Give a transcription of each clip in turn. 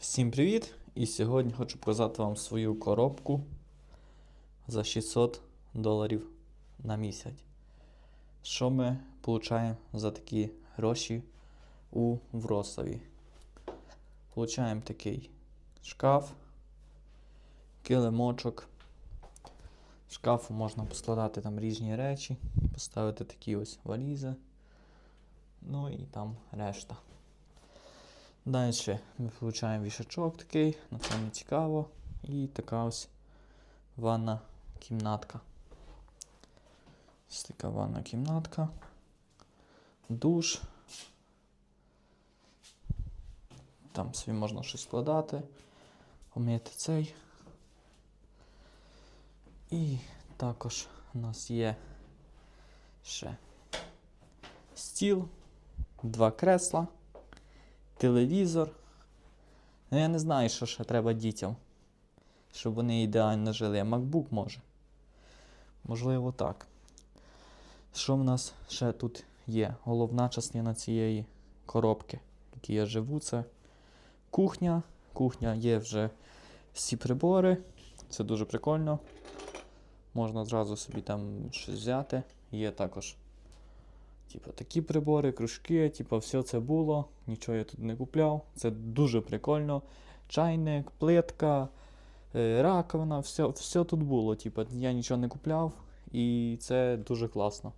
Всім привіт! І сьогодні хочу показати вам свою коробку за 600 доларів на місяць. Що ми получаємо за такі гроші у Вросові? Получаємо такий шкаф, килимочок. В шкафу можна поскладати там різні речі, поставити такі ось валізи. Ну і там решта. Далі ми отримуємо вішачок такий, на це цікаво. І така ось ванна кімнатка. Ось така ванна кімнатка. Душ. Там собі можна щось складати, помити цей. І також у нас є ще стіл, два кресла телевізор. Ну, я не знаю, що ще треба дітям, щоб вони ідеально жили. MacBook може. Можливо, так. Що в нас ще тут є? Головна частина цієї коробки, в якій я живу, це кухня. Кухня є вже всі прибори. Це дуже прикольно. Можна зразу собі там щось взяти. Є також Типа такі прибори, кружки, типа все це було, нічого я тут не купляв. Це дуже прикольно. Чайник, плитка, е, раковина, все, все тут було. Типа, я нічого не купляв, і це дуже класно.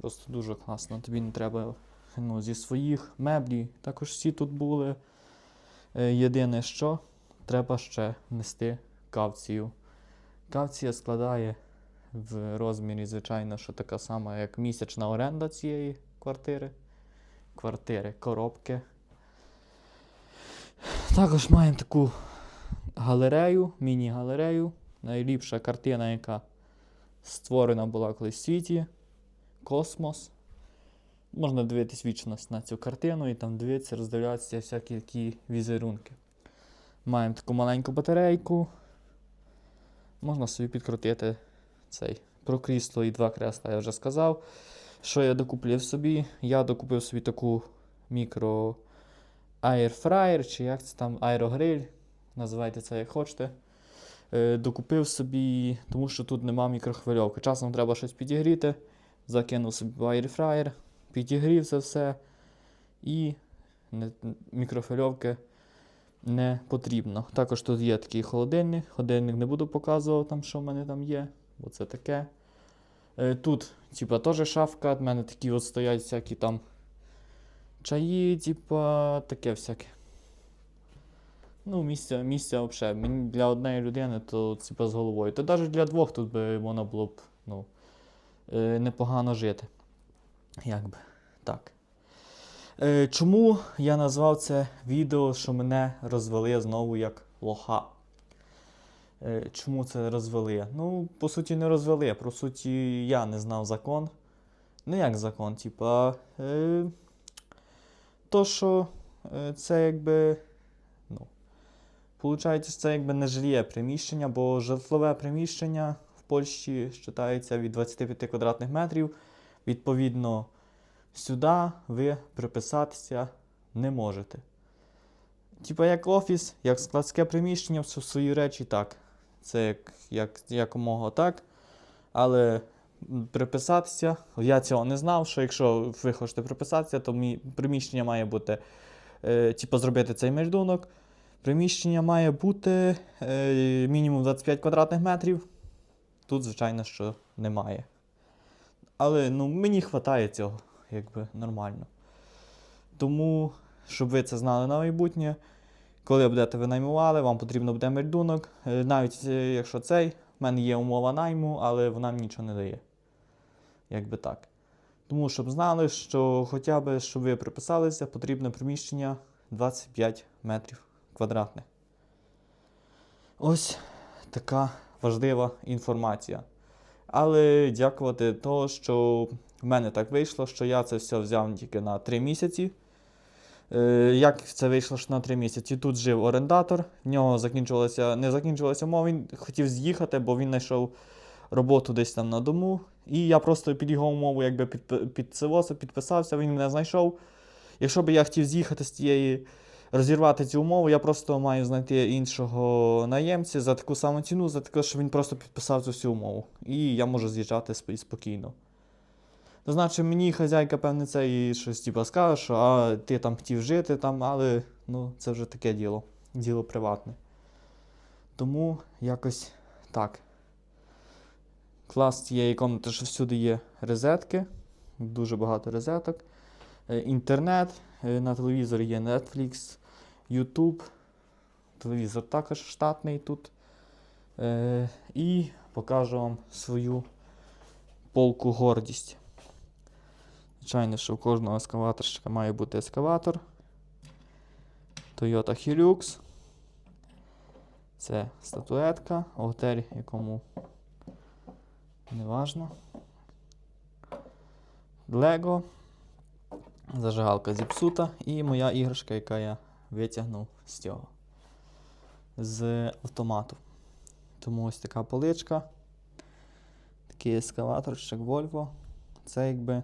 Просто дуже класно. Тобі не треба ну, зі своїх меблі. Також всі тут були. Е, Єдине, що треба ще внести кавцію. Кавція складає в розмірі, звичайно, що така сама, як місячна оренда цієї квартири. Квартири, коробки. Також маємо таку галерею, міні-галерею. Найліпша картина, яка створена була колись в світі. Космос. Можна дивитись вічність на цю картину і там дивитися, роздивлятися всякі такі візерунки. Маємо таку маленьку батарейку. Можна собі підкрутити цей про крісло і два кресла я вже сказав. Що я докуплив собі? Я докупив собі таку мікро Airfryer, чи як це там аерогриль. Називайте це як хочете. Е, докупив собі, тому що тут нема мікрохвильовки. Часом треба щось підігріти. Закинув собі Airfryer, підігрів це все. І мікрохвильовки не потрібно. Також тут є такий холодильник. Холодильник не буду показувати, там, що в мене там є бо це таке. Е, Тут, типа, теж шафка, в мене такі от стоять всякі там чаї, типа, таке всяке. Ну, місця, місця взагалі. Для однієї людини, то типа з головою. То навіть для двох тут би можна було б ну, е, непогано жити. Як би. Так. Е, Чому я назвав це відео, що мене розвели знову як лоха? Е, Чому це розвели? Ну, по суті, не розвели. По суті, я не знав закон. Не як закон, типа. Е, то, що е, це якби. Ну, Получається, це якби не жильє приміщення, бо житлове приміщення в Польщі вважається від 25 квадратних метрів. Відповідно, сюди ви приписатися не можете. Типа як офіс, як складське приміщення, в свої речі так. Це як, як, якомога так. Але приписатися, я цього не знав, що якщо ви хочете приписатися, то мі, приміщення має бути, е, типу, зробити цей мельдунок. Приміщення має бути е, мінімум 25 квадратних метрів. Тут, звичайно, що немає. Але ну, мені вистачає цього, якби нормально. Тому, щоб ви це знали на майбутнє. Коли будете ви наймували, вам потрібно буде мельдунок. Е, Навіть е, якщо цей, в мене є умова найму, але вона мені нічого не дає. Якби так. Тому, щоб знали, що хоча б, щоб ви приписалися, потрібне приміщення 25 метрів квадратних. Ось така важлива інформація. Але дякувати того, що в мене так вийшло, що я це все взяв тільки на 3 місяці. Е, Як це вийшло що на 3 місяці? Тут жив орендатор, в нього закінчувалася, не закінчувалася мова, він хотів з'їхати, бо він знайшов роботу десь там на дому. І я просто під його умову якби під, під це підписався, він мене знайшов. Якщо б я хотів з'їхати з тієї розірвати цю умову, я просто маю знайти іншого наємця за таку саму ціну, за таке, що він просто підписав цю всю умову. І я можу з'їжджати спокійно. То значить, мені хазяйка, певне, це і щось типу, скаже, що а, ти там хотів жити, там, але ну, це вже таке діло, діло приватне. Тому якось так. Клас цієї комнати, що всюди є розетки, дуже багато розеток. Е, Інтернет, е, на телевізорі є Netflix, YouTube. Телевізор також штатний тут. Е, і покажу вам свою полку гордість. Звичайно, що у кожного ескаваторщика має бути ескаватор. Toyota Hilux. Це статуетка, готель, якому неважно. Лего. Зажигалка зіпсута і моя іграшка, яка я витягнув з цього. З автомату. Тому ось така поличка. Такий ескаваторчик Volvo. Це якби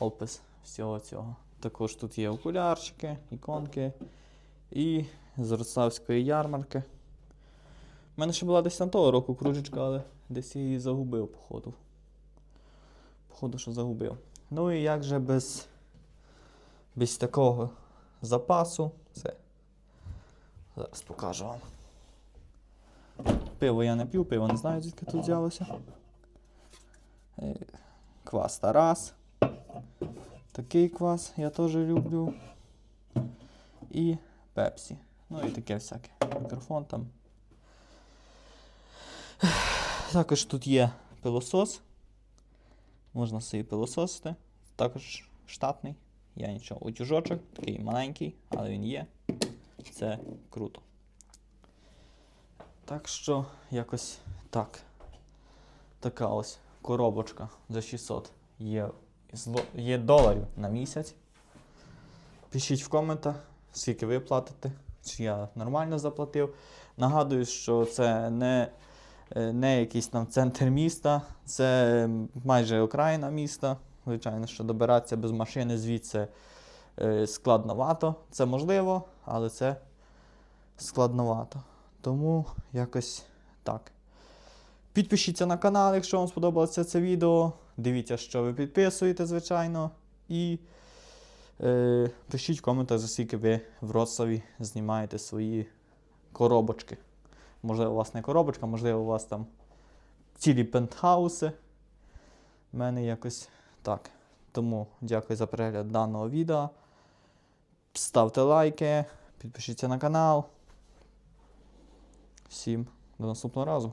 опис всього цього. Також тут є окулярчики, іконки і з Роцлавської ярмарки. У мене ще була десь там того року кружечка, але десь її загубив, походу. Походу, що загубив. Ну і як же без, без такого запасу. Це. Зараз покажу вам. Пиво я не п'ю, пиво не знаю, звідки тут взялося. Е, Квас Тарас. Такий квас я теж люблю. І пепсі. Ну і таке всяке. Мікрофон там. Також тут є пилосос. Можна собі пилососити. Також штатний. Я нічого. Утюжочок, такий маленький, але він є. Це круто. Так що якось так. Така ось коробочка за 600 є, зло- є доларів на місяць. Пишіть в коментах, скільки ви платите, чи я нормально заплатив. Нагадую, що це не, е, не якийсь там центр міста, це майже окраїна міста. Звичайно, що добиратися без машини звідси е, складновато. Це можливо, але це складновато. Тому якось так. Підпишіться на канал, якщо вам сподобалося це відео. Дивіться, що ви підписуєте, звичайно. І е, пишіть в коментах, за скільки ви в Вроцлаві знімаєте свої коробочки. Можливо, у вас не коробочка, можливо, у вас там цілі пентхауси. У мене якось так. Тому дякую за перегляд даного відео. Ставте лайки, підпишіться на канал. Всім до наступного разу.